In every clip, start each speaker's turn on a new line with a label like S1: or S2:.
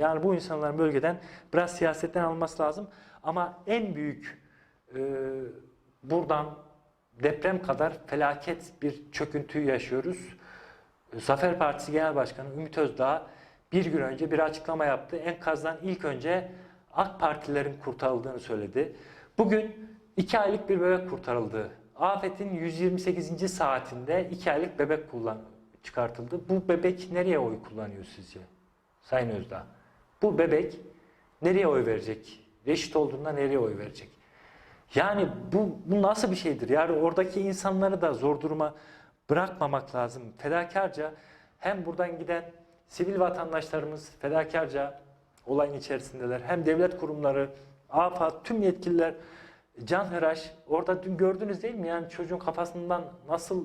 S1: Yani bu insanların bölgeden biraz siyasetten alınması lazım. Ama en büyük e, buradan deprem kadar felaket bir çöküntüyü yaşıyoruz. Zafer Partisi Genel Başkanı Ümit Özdağ bir gün önce bir açıklama yaptı. Enkazdan ilk önce AK Partilerin kurtarıldığını söyledi. Bugün iki aylık bir bebek kurtarıldı. Afet'in 128. saatinde iki aylık bebek kullan çıkartıldı. Bu bebek nereye oy kullanıyor sizce? Sayın Özdağ. Bu bebek nereye oy verecek? Reşit olduğunda nereye oy verecek? Yani bu, bu nasıl bir şeydir? Yani oradaki insanları da zor duruma bırakmamak lazım. Fedakarca hem buradan giden sivil vatandaşlarımız fedakarca olayın içerisindeler. Hem devlet kurumları, AFAD, tüm yetkililer canhıraş. Orada dün gördünüz değil mi? Yani çocuğun kafasından nasıl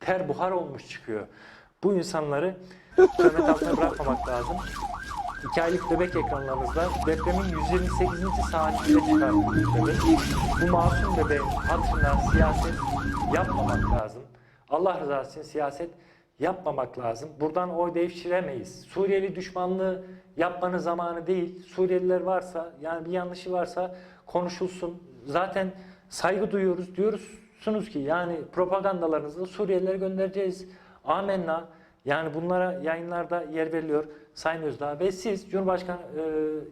S1: ter buhar olmuş çıkıyor. Bu insanları töhmet altına bırakmamak lazım. İki aylık bebek ekranlarınızda depremin 128. saatinde bebek. Bu masum bebeğin hatırına siyaset yapmamak lazım. Allah rızası için siyaset yapmamak lazım. Buradan oy devşiremeyiz. Suriyeli düşmanlığı yapmanın zamanı değil. Suriyeliler varsa yani bir yanlışı varsa konuşulsun. Zaten saygı duyuyoruz. Diyorsunuz ki yani propagandalarınızda Suriyelileri göndereceğiz. Amenna. Yani bunlara yayınlarda yer veriliyor Sayın Özdağ ve siz Cumhurbaşkanı e,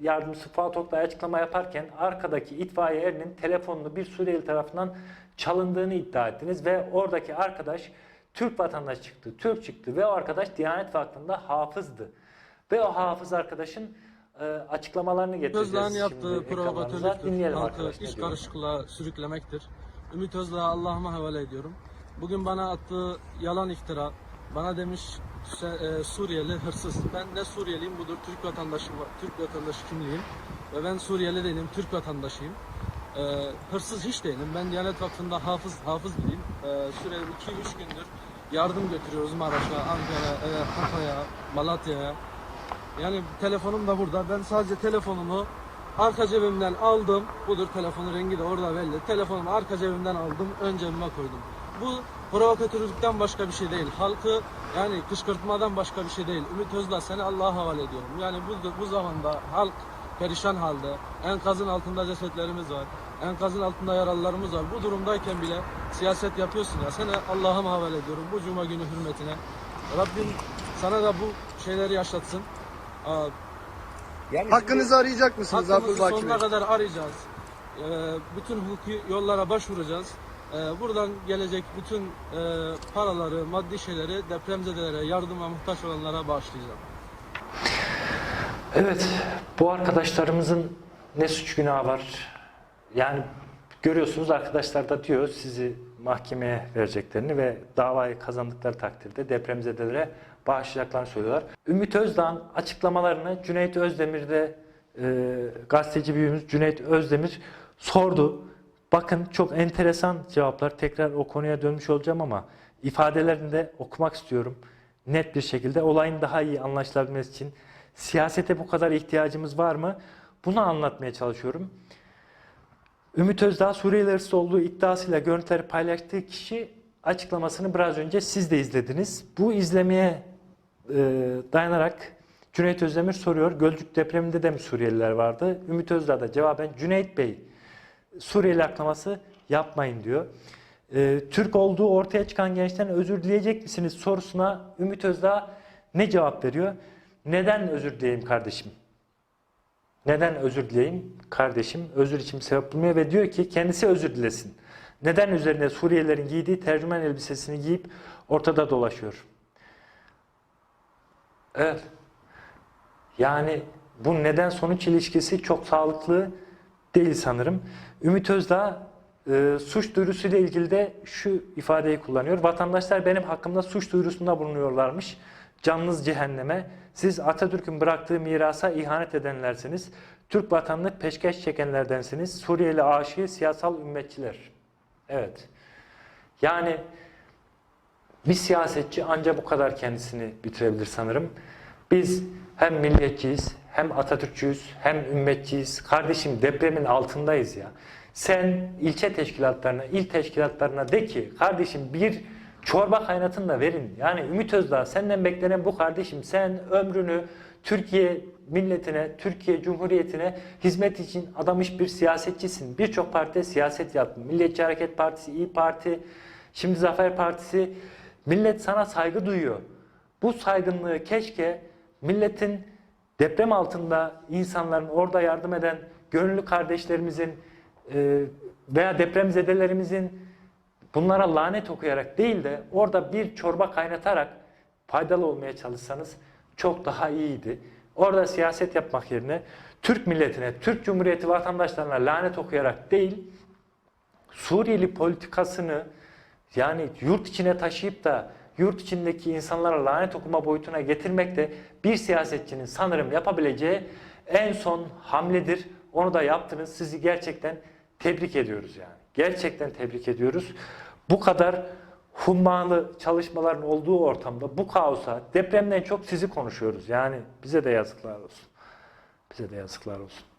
S1: Yardımcısı Fuat Oktay açıklama yaparken arkadaki itfaiye erinin telefonunu bir Suriyeli tarafından çalındığını iddia ettiniz ve oradaki arkadaş Türk vatandaşı çıktı, Türk çıktı ve o arkadaş Diyanet Vakfı'nda hafızdı. Ve o hafız arkadaşın e, açıklamalarını getireceğiz.
S2: Özdağ'ın yaptığı provokatörlüktür. Halkı
S1: diyor.
S2: karışıklığa sürüklemektir. Ümit Özdağ'ı Allah'ıma havale ediyorum. Bugün bana attığı yalan iftira, bana demiş "Sen, e, Suriyeli hırsız. Ben de Suriyeliyim, budur Türk vatandaşım var, Türk vatandaşı kimliğim. Ve ben Suriyeli değilim, Türk vatandaşıyım. E, hırsız hiç değilim. Ben Diyanet Vakfı'nda hafız, hafız biriyim. E, Suriyeli 2-3 gündür yardım götürüyoruz Maraş'a, Ankara'ya, e, Hatay'a, Malatya'ya. Yani telefonum da burada. Ben sadece telefonumu arka cebimden aldım. Budur telefonun rengi de orada belli. Telefonumu arka cebimden aldım. Ön cebime koydum. Bu provokatörlükten başka bir şey değil. Halkı yani kışkırtmadan başka bir şey değil. Ümit Özdağ seni Allah'a havale ediyorum. Yani bu, bu zamanda halk perişan halde. Enkazın altında cesetlerimiz var. Enkazın altında yaralılarımız var. Bu durumdayken bile siyaset yapıyorsun ya. Seni Allah'a havale ediyorum. Bu cuma günü hürmetine. Rabbim sana da bu şeyleri yaşatsın. Aa,
S3: Hakkınızı arayacak mısınız
S2: Hakkımızı
S3: Abdülbaki
S2: sonuna kadar arayacağız. Ee, bütün hukuki yollara başvuracağız. Ee, buradan gelecek bütün e, paraları, maddi şeyleri depremzedelere, yardıma muhtaç olanlara bağışlayacağım.
S1: Evet, bu arkadaşlarımızın ne suç günahı var? Yani görüyorsunuz arkadaşlar da diyor sizi mahkemeye vereceklerini ve davayı kazandıkları takdirde depremzedelere bağışlayacaklarını söylüyorlar. Ümit Özdağ'ın açıklamalarını Cüneyt Özdemir'de e, gazeteci büyüğümüz Cüneyt Özdemir sordu. Bakın çok enteresan cevaplar. Tekrar o konuya dönmüş olacağım ama ifadelerini de okumak istiyorum. Net bir şekilde olayın daha iyi anlaşılabilmesi için siyasete bu kadar ihtiyacımız var mı? Bunu anlatmaya çalışıyorum. Ümit Özdağ Suriyeli olduğu iddiasıyla görüntüleri paylaştığı kişi açıklamasını biraz önce siz de izlediniz. Bu izlemeye e, dayanarak Cüneyt Özdemir soruyor. Gölcük depreminde de mi Suriyeliler vardı? Ümit Özdağ da cevaben Cüneyt Bey Suriyeli aklaması yapmayın diyor. E, Türk olduğu ortaya çıkan gençten özür dileyecek misiniz sorusuna Ümit Özdağ ne cevap veriyor? Neden özür dileyeyim kardeşim? Neden özür dileyim kardeşim? Özür için sebep bulmuyor ve diyor ki kendisi özür dilesin. Neden üzerine Suriyelilerin giydiği tercüman elbisesini giyip ortada dolaşıyor? Evet. Yani bu neden sonuç ilişkisi çok sağlıklı değil sanırım. Ümit Özdağ e, suç duyurusuyla ilgili de şu ifadeyi kullanıyor. Vatandaşlar benim hakkımda suç duyurusunda bulunuyorlarmış. Canınız cehenneme. Siz Atatürk'ün bıraktığı mirasa ihanet edenlersiniz. Türk vatanını peşkeş çekenlerdensiniz. Suriyeli aşığı siyasal ümmetçiler. Evet. Yani bir siyasetçi ancak bu kadar kendisini bitirebilir sanırım. Biz hem milliyetçiyiz, hem Atatürkçüyüz, hem ümmetçiyiz. Kardeşim depremin altındayız ya. Sen ilçe teşkilatlarına, il teşkilatlarına de ki kardeşim bir çorba kaynatın da verin. Yani Ümit Özdağ senden beklenen bu kardeşim. Sen ömrünü Türkiye milletine, Türkiye Cumhuriyeti'ne hizmet için adamış bir siyasetçisin. Birçok partide siyaset yaptın. Milliyetçi Hareket Partisi, İyi Parti, şimdi Zafer Partisi. Millet sana saygı duyuyor. Bu saygınlığı keşke milletin deprem altında insanların orada yardım eden gönüllü kardeşlerimizin e, veya depremzedelerimizin bunlara lanet okuyarak değil de orada bir çorba kaynatarak faydalı olmaya çalışsanız çok daha iyiydi. Orada siyaset yapmak yerine Türk milletine, Türk Cumhuriyeti vatandaşlarına lanet okuyarak değil, Suriyeli politikasını yani yurt içine taşıyıp da yurt içindeki insanlara lanet okuma boyutuna getirmek de bir siyasetçinin sanırım yapabileceği en son hamledir. Onu da yaptınız. Sizi gerçekten tebrik ediyoruz yani. Gerçekten tebrik ediyoruz. Bu kadar hummalı çalışmaların olduğu ortamda bu kaosa depremden çok sizi konuşuyoruz. Yani bize de yazıklar olsun. Bize de yazıklar olsun.